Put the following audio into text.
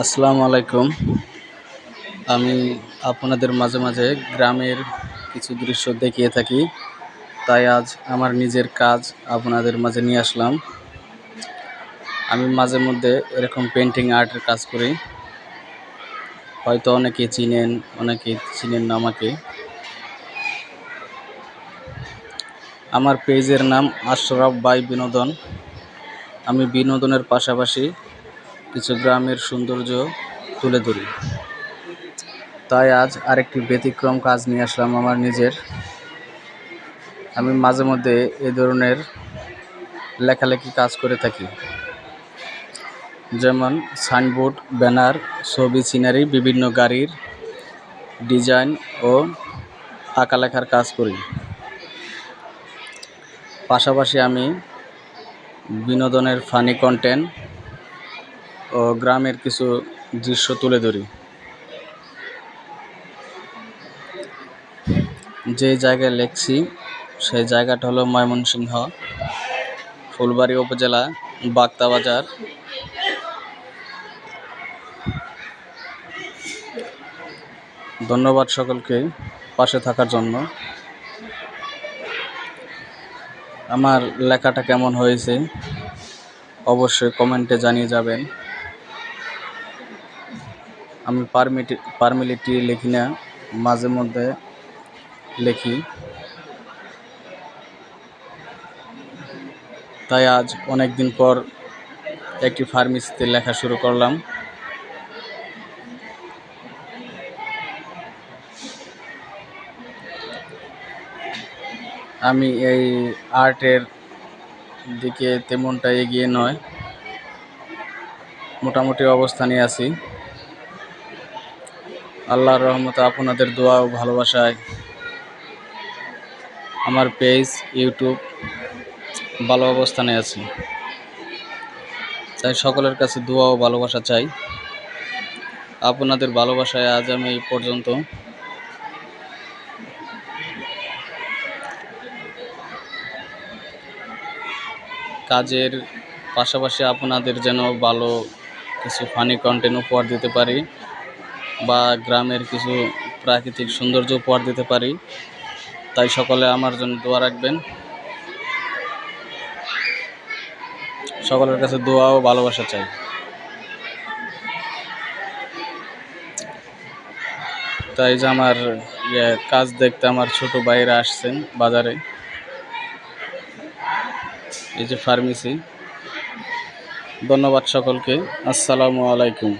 আসসালামু আলাইকুম। আমি আপনাদের মাঝে মাঝে গ্রামের কিছু দৃশ্য দেখিয়ে থাকি, তাই আজ আমার নিজের কাজ আপনাদের মাঝে নিয়ে আসলাম। আমি মাঝে মধ্যে এরকম পেন্টিং আর্টের কাজ করি। হয়তো অনেকে চিনেন অনেকে চিনেন না আমাকে। আমার পেজের নাম আশরাফ বাই বিনোদন। আমি বিনোদনের পাশাপাশি কিছু গ্রামের সৌন্দর্য তুলে ধরি। তাই আজ আরেকটি ব্যতিক্রম কাজ নিয়ে আসলাম আমার নিজের। আমি মাঝে মধ্যে এ ধরনের লেখালেখি কাজ করে থাকি। যেমন সাইনবোর্ড, ব্যানার, ছবি, সিনারি, বিভিন্ন গাড়ির ডিজাইন ও আঁকা লেখার কাজ করি। পাশাপাশি আমি বিনোদনের ফানি কন্টেন্ট ও গ্রামের কিছু দৃশ্য তুলে ধরি। যে জায়গায় লেখছি, সেই জায়গাটা হলো ময়মনসিংহ, ফুলবাড়ি উপজেলা বাগতা বাজার। ধন্যবাদ সকলকে পাশে থাকার জন্য। আমার লেখাটা কেমন হয়েছে, অবশ্যই কমেন্টে জানিয়ে যাবেন। আমি পারমিটি পারমিলিটি লিখি না, মাঝে মধ্যে লিখি। তাই আজ অনেক দিন পর একটি ফার্মেসিতে লেখা শুরু করলাম। আমি এই আর্টের দিকে তেমনটা এগিয়ে নয়, মোটামুটি অবস্থানে আছি। আল্লাহর রহমতে আপনাদের দোয়া ও ভালোবাসায় আমার পেজ, ইউটিউব ভালো অবস্থানে আছে। তাই সকলের কাছে দোয়া ও ভালোবাসা চাই। আপনাদের ভালোবাসায় আজ আমি এই পর্যন্ত। কাজের পাশাপাশি আপনাদের যেন ভালো কিছু ফানি কন্টেন্ট উপহার দিতে পারি। বা গ্রামের কিছু প্রাকৃতিক সৌন্দর্য উপহার দিতে পারি। তাই সকলে আমার জন্য দোয়া রাখবেন। সকলের কাছে দোয়া ও ভালোবাসা চাই। তাই যে আমার ইয়ে কাজ দেখতে আমার ছোট ভাইরা আসছেন বাজারে। এই যে ফার্মেসি। ধন্যবাদ সকলকে। আসসালামু আলাইকুম।